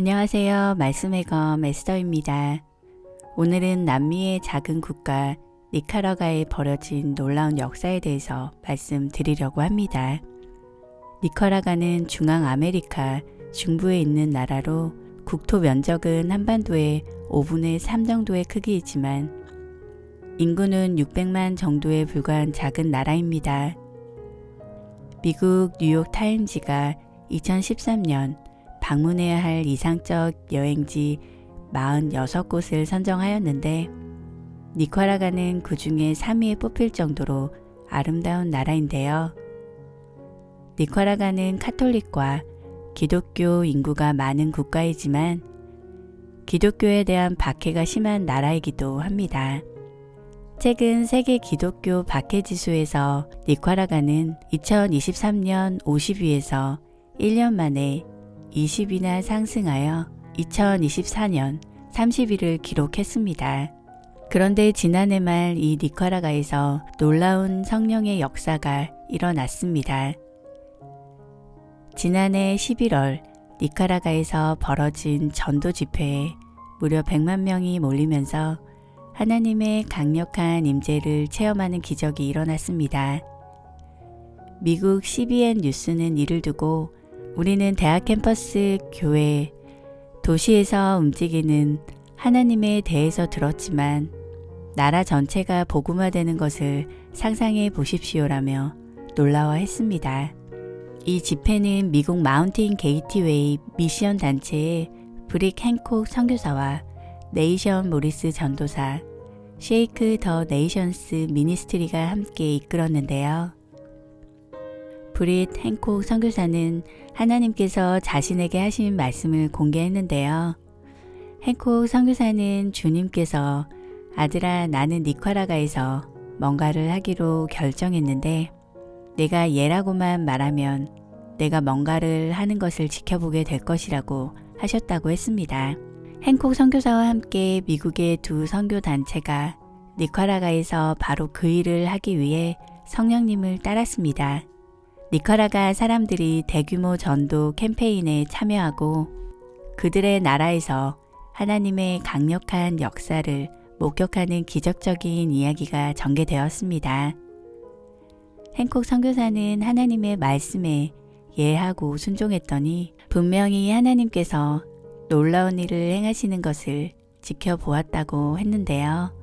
안녕하세요. 말씀의 검 에스더입니다. 오늘은 남미의 작은 국가 니카라과에 벌어진 놀라운 역사에 대해서 말씀드리려고 합니다. 니카라과는 중앙 아메리카 중부에 있는 나라로 국토 면적은 한반도의 5분의 3 정도의 크기이지만 인구는 600만 정도에 불과한 작은 나라입니다. 미국 뉴욕 타임지가 2013년 방문해야 할 이상적 여행지 46곳을 선정하였는데 니카라가는 그 중에 3위에 뽑힐 정도로 아름다운 나라인데요. 니카라가는 카톨릭과 기독교 인구가 많은 국가이지만 기독교에 대한 박해가 심한 나라이기도 합니다. 최근 세계 기독교 박해 지수에서 니카라가는 2023년 50위에서 1년 만에 20위나 상승하여 2024년 30위를 기록했습니다. 그런데 지난해 말 이 니카라가에서 놀라운 성령의 역사가 일어났습니다. 지난해 11월 니카라가에서 벌어진 전도 집회에 무려 100만 명이 몰리면서 하나님의 강력한 임재를 체험하는 기적이 일어났습니다. 미국 CBN 뉴스는 이를 두고 우리는 대학 캠퍼스 교회 도시에서 움직이는 하나님에 대해서 들었지만 나라 전체가 복음화되는 것을 상상해 보십시오라며 놀라워했습니다. 이 집회는 미국 마운틴 게이티웨이 미션 단체의 브릭 행콕 선교사와 네이션 모리스 전도사, 쉐이크 더 네이션스 미니스트리가 함께 이끌었는데요. 브릿 행콕 선교사는 하나님께서 자신에게 하신 말씀을 공개했는데요. 행콕 선교사는 주님께서 아들아 나는 니카라가에서 뭔가를 하기로 결정했는데 내가 예라고만 말하면 내가 뭔가를 하는 것을 지켜보게 될 것이라고 하셨다고 했습니다. 행콕 선교사와 함께 미국의 두 선교 단체가 니카라가에서 바로 그 일을 하기 위해 성령님을 따랐습니다. 니카라가 사람들이 대규모 전도 캠페인에 참여하고 그들의 나라에서 하나님의 강력한 역사를 목격하는 기적적인 이야기가 전개되었습니다. 행콕 선교사는 하나님의 말씀에 예하고 순종했더니 분명히 하나님께서 놀라운 일을 행하시는 것을 지켜보았다고 했는데요.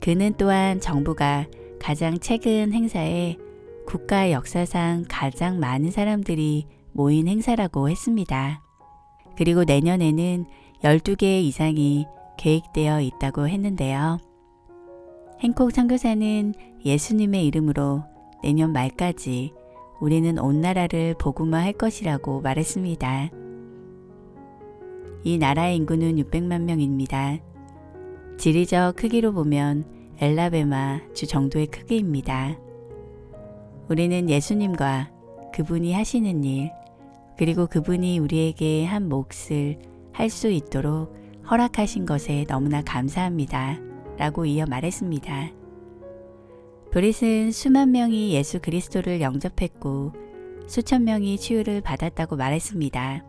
그는 또한 정부가 가장 최근 행사에 국가 역사상 가장 많은 사람들이 모인 행사라고 했습니다. 그리고 내년에는 12개 이상이 계획되어 있다고 했는데요. 행콕 선교사는 예수님의 이름으로 내년 말까지 우리는 온 나라를 복음화할 것이라고 말했습니다. 이 나라의 인구는 600만 명입니다. 지리적 크기로 보면 엘라베마 주 정도의 크기입니다. 우리는 예수님과 그분이 하시는 일, 그리고 그분이 우리에게 한 몫을 할 수 있도록 허락하신 것에 너무나 감사합니다. 라고 이어 말했습니다. 브릿은 수만 명이 예수 그리스도를 영접했고 수천 명이 치유를 받았다고 말했습니다.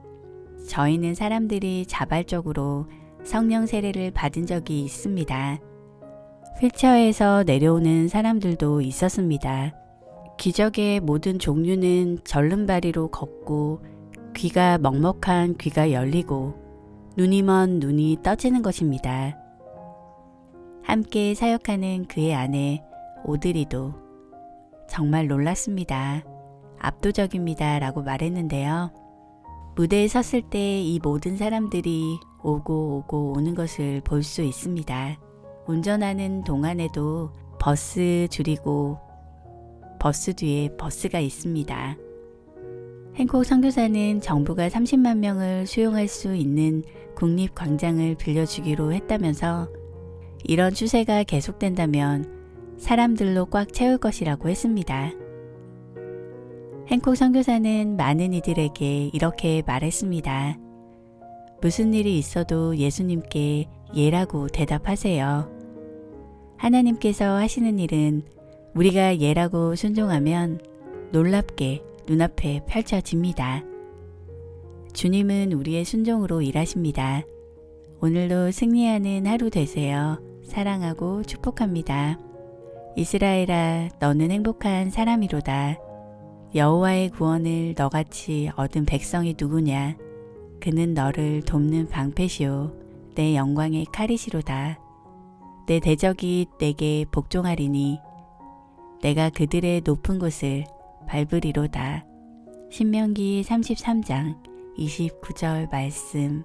저희는 사람들이 자발적으로 성령 세례를 받은 적이 있습니다. 휠체어에서 내려오는 사람들도 있었습니다. 기적의 모든 종류는 절름발이로 걷고 귀가 먹먹한 귀가 열리고 눈이 먼 눈이 떠지는 것입니다. 함께 사역하는 그의 아내 오드리도 정말 놀랐습니다. 압도적입니다. 라고 말했는데요. 무대에 섰을 때 이 모든 사람들이 오고 오고 오는 것을 볼 수 있습니다. 운전하는 동안에도 버스 줄이고 버스 뒤에 버스가 있습니다. 행콕 선교사는 정부가 30만 명을 수용할 수 있는 국립광장을 빌려주기로 했다면서 이런 추세가 계속된다면 사람들로 꽉 채울 것이라고 했습니다. 행콕 선교사는 많은 이들에게 이렇게 말했습니다. 무슨 일이 있어도 예수님께 예라고 대답하세요. 하나님께서 하시는 일은 우리가 예라고 순종하면 놀랍게 눈앞에 펼쳐집니다. 주님은 우리의 순종으로 일하십니다. 오늘도 승리하는 하루 되세요. 사랑하고 축복합니다. 이스라엘아, 너는 행복한 사람이로다. 여호와의 구원을 너같이 얻은 백성이 누구냐? 그는 너를 돕는 방패시오. 내 영광의 칼이시로다. 내 대적이 내게 복종하리니 내가 그들의 높은 곳을 밟으리로다. 신명기 33장 29절 말씀